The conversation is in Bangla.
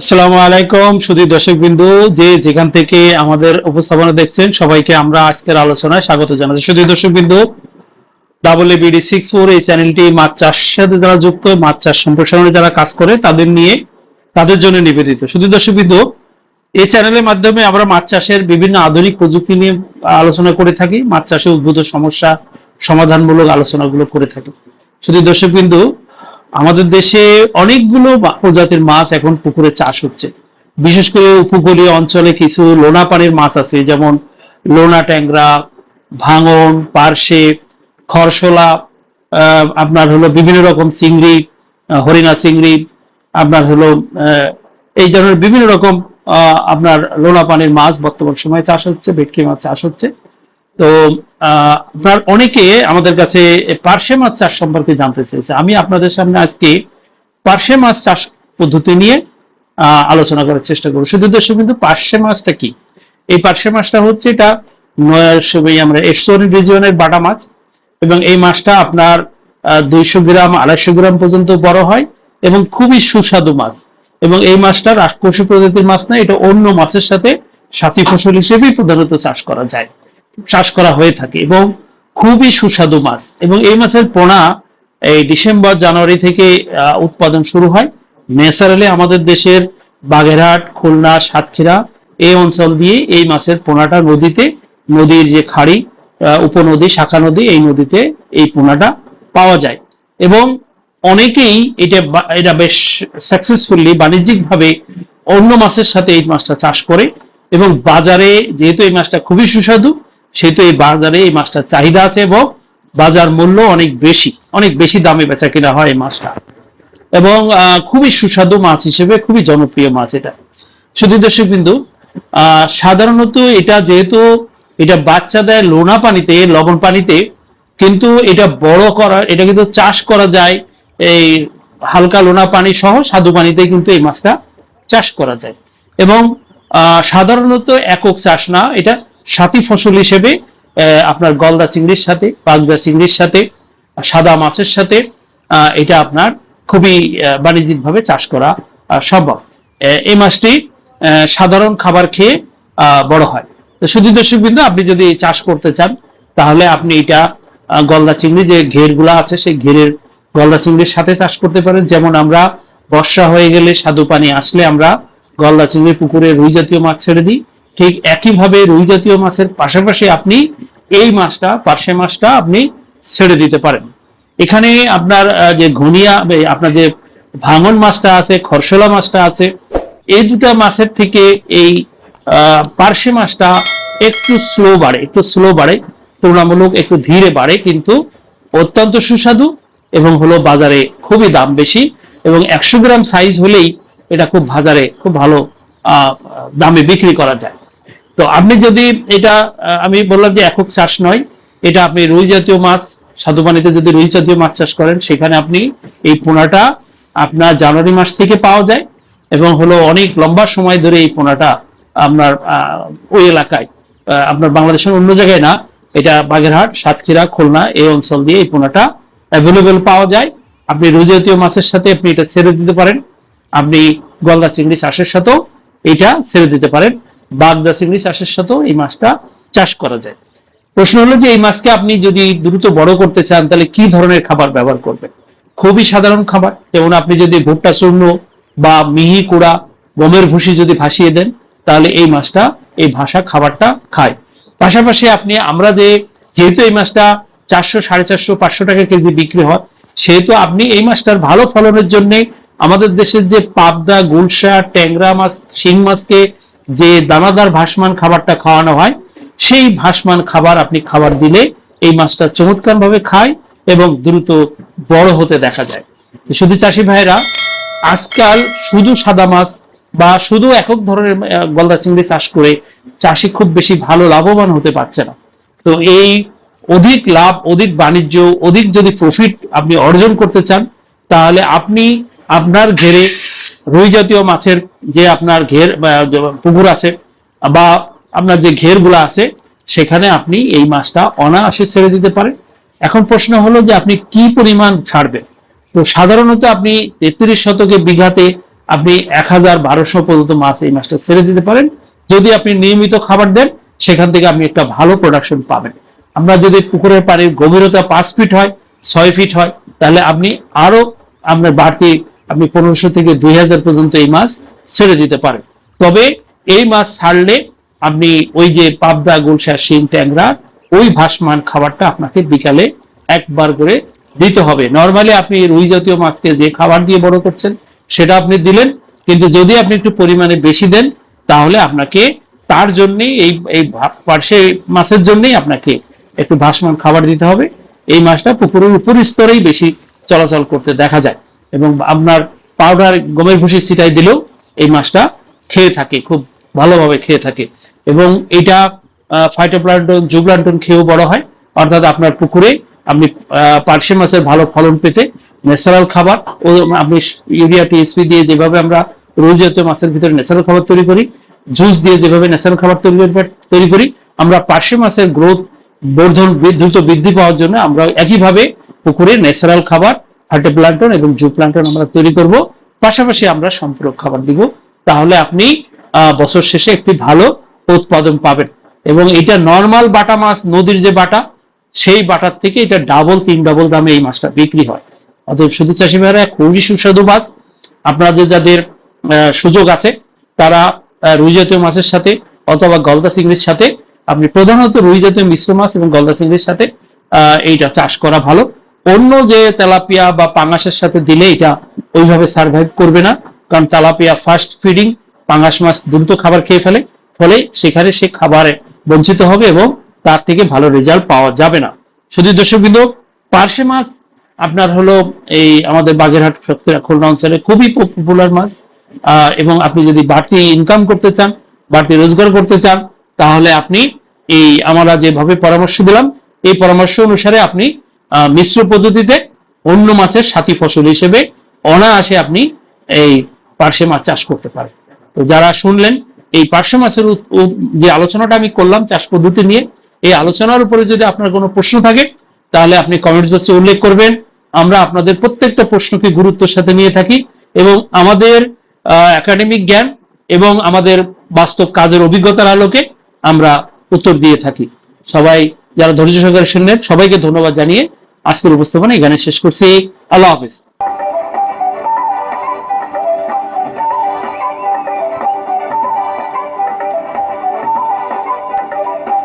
আসসালামু আলাইকুম সুধী দর্শক বিন্দু যে যেখান থেকে আমাদের উপস্থাপনা দেখছেন, সবাইকে আমরা আজকের আলোচনায় স্বাগত জানাচ্ছি। সুধী দর্শক Bindu double BD six four এই চ্যানেলটি মাছ চাষের সাথে যারা যুক্ত, মাছ চাষ সম্প্রসারণে যারা কাজ করে, তাদের নিয়ে তাদের জন্য নিবেদিত। সুধী দর্শক বিন্দু এই চ্যানেলের মাধ্যমে আমরা মাছ চাষের বিভিন্ন আধুনিক প্রযুক্তি নিয়ে আলোচনা করে থাকি, মাছ চাষে উদ্ভূত সমস্যা সমাধানমূলক আলোচনাগুলো করে থাকি। শুধু দর্শক বিন্দু আমাদের দেশে অনেকগুলো প্রজাতির মাছ এখন পুকুরে চাষ হচ্ছে। বিশেষ করে উপকূলীয় অঞ্চলে কিছু লোনা পানির মাছ আছে, যেমন লোনা ট্যাংরা, ভাঙন, পার্শে, খরশোলা আপনার হলো বিভিন্ন রকম চিংড়ি হরিণা চিংড়ি, আপনার হলো এই ধরনের বিভিন্ন রকম আপনার লোনা পানির মাছ বর্তমান সময়ে চাষ হচ্ছে, ভেটকি মাছ চাষ হচ্ছে। তো আপনার অনেকে আমাদের কাছে পার্শে মাছ চাষ সম্পর্কে জানতে চেয়েছে। আমি আপনাদের সামনে আজকে পার্শে মাছ চাষ পদ্ধতি নিয়ে আলোচনা করার চেষ্টা করব। শুধু দর্শক কিন্তু পার্শে মাছটা কি? এই পার্শে মাছটা হচ্ছে এটা আমরা এস্টোরি রিজিয়নের বাটা মাছ এবং এই মাছটা আপনার দুইশো গ্রাম, আড়াইশো গ্রাম পর্যন্ত বড় হয় এবং খুবই সুস্বাদু মাছ। এবং এই মাছটা রাজকোষী প্রজাতির মাছ না, এটা অন্য মাছের সাথে সাথী ফসল হিসেবেই প্রধানত চাষ করা যায়। চাষ করা হয়ে থাকে এবং খুবই সুস্বাদু মাছ। এবং এই মাছের পোনা এই ডিসেম্বর, জানুয়ারি থেকে উৎপাদন শুরু হয়। ন্যাচারালি আমাদের দেশের বাগেরহাট, খুলনা, সাতক্ষীরা এই অঞ্চল দিয়ে এই মাছের পোনাটা নদীতে, নদীর যে খাড়ি উপনদী, শাখা নদী, এই নদীতে এই পোনাটা পাওয়া যায়। এবং অনেকেই এটা এটা বেশ সাকসেসফুলি বাণিজ্যিকভাবে অন্য মাছের সাথে এই মাছটা চাষ করে এবং বাজারে যেহেতু এই মাছটা খুবই সুস্বাদু সেহেতু এই বাজারে এই মাছটার চাহিদা আছে এবং বাজার মূল্য অনেক বেশি অনেক বেশি দামে বেচা কিনা হয় এই মাছটা। এবং খুবই সুস্বাদু মাছ হিসেবে খুবই জনপ্রিয় মাছ এটা। শুধু দর্শক বিন্দু সাধারণত এটা যেহেতু এটা বাচ্চা দেয় লোনা পানিতে, লবণ পানিতে, কিন্তু এটা বড় করা, এটা কিন্তু চাষ করা যায়, এই হালকা লোনা পানি সহ স্বাদু পানিতে কিন্তু এই মাছটা চাষ করা যায়। এবং সাধারণত একক চাষ না, এটা সাথী ফসল হিসেবে আপনার গলদা চিংড়ির সাথে বাগদা চিংড়ির সাথে, সাদা মাছের সাথে এটা আপনার খুবই বাণিজ্যিকভাবে চাষ করা সম্ভব। এই মাছটি সাধারণ খাবার খেয়ে বড় হয়। তো শুধু দর্শক বিন্দু আপনি যদি চাষ করতে চান, তাহলে আপনি এটা গলদা চিংড়ি, যে ঘেরগুলো আছে, সেই ঘেরের গলদা চিংড়ির সাথে চাষ করতে পারেন। যেমন আমরা বর্ষা হয়ে গেলে স্বাদু পানি আসলে আমরা গলদা চিংড়ি পুকুরে রুই জাতীয় মাছ ছেড়ে দিই। ঠিক একইভাবে রুই জাতীয় মাছের পাশাপাশি আপনি এই মাছটা, পার্শে মাছটা আপনি ছেড়ে দিতে পারেন। এখানে আপনার যে ঘনিয়া আপনার যে ভাঙন মাছটা আছে খরসলা মাছটা আছে, এই দুটা মাছের থেকে এই পার্শে মাছটা একটু স্লো বাড়ে, একটু স্লো বাড়ে, তুলনামূলক একটু ধীরে বাড়ে, কিন্তু অত্যন্ত সুস্বাদু এবং হলো বাজারে খুবই দাম বেশি এবং একশো গ্রাম সাইজ হলেই এটা খুব বাজারে খুব ভালো দামে বিক্রি করা যায়। তো আপনি যদি এটা আমি বললাম যে একক চাষ নয়, এটা আপনি রুই জাতীয় মাছ স্বাদু পানিতে যদি রুই জাতীয় মাছ চাষ করেন, সেখানে আপনি এই পোনাটা আপনার জানুয়ারি মাস থেকে পাওয়া যায় এবং হলো অনেক লম্বা সময় ধরে এই পোনাটা আপনার ওই এলাকায় আপনার বাংলাদেশের অন্য জায়গায় না, এটা বাগেরহাট, সাতক্ষীরা, খুলনা, এই অঞ্চল দিয়ে এই পোনাটা অ্যাভেলেবেল পাওয়া যায়। আপনি রুই জাতীয় মাছের সাথে আপনি এটা ছেড়ে দিতে পারেন। আপনি গলদা চিংড়ি চাষের সাথেও এটা ছেড়ে দিতে পারেন। বাগদা চিংড়ি চাষের সাথেও এই মাছটা চাষ করা যায়। প্রশ্ন হলো যে এই মাছকে আপনি যদি দ্রুত বড় করতে চান, তাহলে কি ধরনের খাবার ব্যবহার করবেন? খুবই সাধারণ খাবার। যেমন আপনি যদি ভুট্টা, চূর্ণ বা মিহি কুড়া, গমের ভুসি যদি ভাসিয়ে দেন, তাহলে এই মাছটা, এই ভাষা খাবারটা খায়। পাশাপাশি আপনি, আমরা যে, যেহেতু এই মাছটা চারশো, সাড়ে চারশো, পাঁচশো টাকা কেজি বিক্রি হয়, সেহেতু আপনি এই মাছটার ভালো ফলনের জন্য আমাদের দেশের যে পাবদা, গুলশা, ট্যাংরা মাছ, শিং মাছকে যে দানাদার ভাসমান খাবারটা খাওয়ানো হয়, সেই ভাসমান খাবার আপনি খাবার দিলে এই মাছটা চমৎকার ভাবে খায় এবং দ্রুত বড় হতে দেখা যায়। শুধু চাষি ভাইরা আজকাল শুধু সাদা মাছ বা শুধু একক ধরনের গলদা চিংড়ি চাষ করে চাষি খুব বেশি ভালো লাভবান হতে পারছে না। তো এই অধিক লাভ, অধিক বাণিজ্য, অধিক যদি প্রফিট আপনি অর্জন করতে চান, তাহলে আপনি আপনার ঘেরে রুই জাতীয় মাছের যে আপনার ঘের পুকুর আছে, বা আপনার যে ঘেরগুলো আছে, সেখানে আপনি এই মাছটা অনায়াসে ছেড়ে দিতে পারেন। এখন প্রশ্ন হলো যে আপনি কি পরিমাণ ছাড়বেন? তো সাধারণত আপনি তেত্রিশ শতকে বিঘাতে আপনি এক হাজার বারোশো পর্যন্ত মাছ এই মাছটা ছেড়ে দিতে পারেন। যদি আপনি নিয়মিত খাবার দেন, সেখান থেকে আপনি একটা ভালো প্রোডাকশন পাবেন। আমরা যদি পুকুরের পানির গভীরতা পাঁচ ফিট হয়, ছয় ফিট হয়, তাহলে আপনি আরও আপনার বাড়তি আপনি পনেরোশো থেকে দুই হাজার পর্যন্ত এই মাছ ছেড়ে দিতে পারেন। তবে এই মাছ ছাড়লে আপনি ওই যে পাবদা, গুলশা শিং ট্যাংরা, ওই ভাসমান খাবারটা আপনাকে বিকালে একবার করে দিতে হবে। নর্মালি আপনি রুই জাতীয় মাছকে যে খাবার দিয়ে বড় করছেন, সেটা আপনি দিলেন। কিন্তু যদি আপনি একটু পরিমাণে বেশি দেন, তাহলে আপনাকে তার জন্য এই এই পার্শ্বে মাছের জন্যেই আপনাকে একটু ভাসমান খাবার দিতে হবে। এই মাছটা পুকুরের উপর স্তরেই বেশি চলাচল করতে দেখা যায়। এবং আপনার পাউডার গমের ভুসি ছিটাই দিলেও এই মাছটা খেয়ে থাকে, খুব ভালোভাবে খেয়ে থাকে। এবং এটা ফাইটোপ্লান্টন জুপ্লান্টন খেয়েও বড় হয়। অর্থাৎ আপনার পুকুরে আপনি পার্শে মাছের ভালো ফলন পেতে ন্যাচারাল খাবার ও আপনি ইউরিয়া টিএসপি দিয়ে যেভাবে আমরা রোজ জাতীয় মাছের ভিতরে ন্যাচারাল খাবার তৈরি করি জুস দিয়ে যেভাবে ন্যাচারাল খাবার তৈরি তৈরি করি, আমরা পার্শে মাছের গ্রোথ বর্ধন দ্রুত বৃদ্ধি পাওয়ার জন্য আমরা একইভাবে পুকুরে ন্যাচারাল খাবার ফার্টিপ্লান্টন এবং জু প্লান্টন আমরা তৈরি করব। পাশাপাশি আমরা সম্পূরক খাবার দিব। তাহলে আপনি বছর শেষে একটি ভালো উৎপাদন পাবেন। এবং এটা নর্মাল বাটা মাছ, নদীর যে বাটা, সেই বাটার থেকে এটা ডাবল তিন ডাবল দামে এই মাছটা বিক্রি হয়। অতএব শুধু চাষি ভাইরা খুবই সুস্বাদু মাছ। আপনাদের যাদের সুযোগ আছে, তারা রুই জাতীয় মাছের সাথে অথবা গলদা চিংড়ির সাথে, আপনি প্রধানত রুই জাতীয় মিশ্র মাছ এবং গলদা চিংড়ির সাথে এইটা চাষ করা ভালো। অন্য যে তেলাপিয়া বা পাঙাশের সাথে দিলে এটা ওইভাবে সার্ভাইভ করবে না। কারণ তেলাপিয়া ফার্স্ট ফিডিং পাঙাশ মাছ দ্রুত খাবার খেয়ে ফেলে, ফলে সেখানে সে খাবারে বঞ্চিত হবে এবং তার থেকে ভালো রেজাল্ট পাওয়া যাবে না। শুধু দর্শকবৃন্দ পার্শে মাছ আপনার হলো এই আমাদের বাগেরহাট সাতক্ষীরা খুলনা অঞ্চলে খুবই পপুলার মাছ। এবং আপনি যদি বাড়তি ইনকাম করতে চান, বাড়তি রোজগার করতে চান, তাহলে আপনি এই, আমরা যেভাবে পরামর্শ দিলাম, এই পরামর্শ অনুসারে আপনি মিশ্র পদ্ধতিতে অন্য মাছের সাথী ফসল হিসেবে অনায়াসে আপনি এই পার্শে মাছ চাষ করতে পারেন। তো যারা শুনলেন এই পার্শ্ব মাছের যে আলোচনাটা আমি করলাম চাষ পদ্ধতি নিয়ে, এই আলোচনার উপরে যদি আপনার কোনো প্রশ্ন থাকে, তাহলে আপনি কমেন্টস বক্সে উল্লেখ করবেন। আমরা আপনাদের প্রত্যেকটা প্রশ্নকে গুরুত্বের সাথে নিয়ে থাকি এবং আমাদের একাডেমিক জ্ঞান এবং আমাদের বাস্তব কাজের অভিজ্ঞতার আলোকে আমরা উত্তর দিয়ে থাকি। সবাই যারা ধৈর্য সহকারে শুনলেন সবাইকে ধন্যবাদ জানিয়ে আজকের উপস্থাপনা এখানে শেষ করছি। আল্লাহ হাফিজ।